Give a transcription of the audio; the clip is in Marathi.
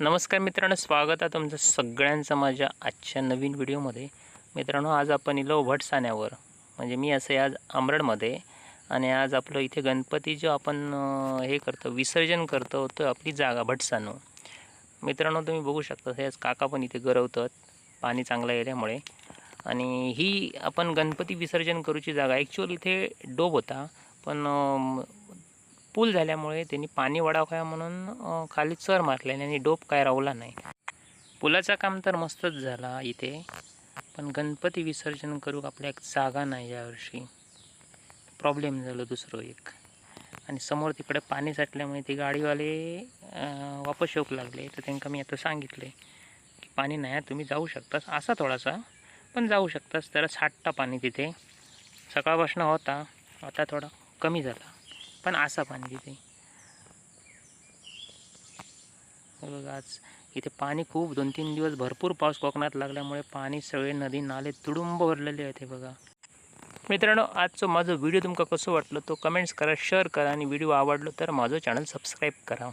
नमस्कार मित्रांनो स्वागत आहे तुमचं सगळ्यांचं माझ्या आजच्या नवीन व्हिडिओमध्ये. मित्रांनो आज आपण इलो भटसाण्यावर. म्हणजे मी असे आज आमरडमध्ये आणि आज आपलं इथे गणपती जो आपण हे करतो विसर्जन करतो तो आपली जागा भटसानो मित्रांनो तुम्ही बघू शकता हे आज काका पण इथे गरवतात पाणी चांगलं येल्यामुळे. आणि ही आपण गणपती विसर्जन करूची जागा ॲक्च्युअल इथे डोब होता पण पूल झाल्यामुळे त्यांनी पाणी वडावया म्हणून खाली चर मारले आणि डोप काय रावला नाही. पुलाचं काम तर मस्तच झाला इथे पण गणपती विसर्जन करूक आपल्या एक जागा नाही यावर्षी. प्रॉब्लेम झालं दुसरं एक. आणि समोर तिकडे पाणी साठल्यामुळे ते गाडीवाले वापस येऊक लागले. तर त्यांना मी आता सांगितले की पाणी नाही आहे, तुम्ही जाऊ शकतास. असा थोडासा पण जाऊ शकतास. जरा साठता पाणी तिथे. सकाळपासून होता. आता थोडा कमी झाला. पण असा पाणी तिथे बघा आज इथे पाणी खूप दोन तीन दिवस भरपूर पाऊस कोकणात लागल्यामुळे पाणी सगळे नदी नाले तुडुंब भरलेले आहेत हे बघा. मित्रांनो आजचं माझं व्हिडिओ तुमका कसं वाटलं तो कमेंट्स करा शेअर करा आणि व्हिडिओ आवडलो तर माझं चॅनल सबस्क्राईब करा.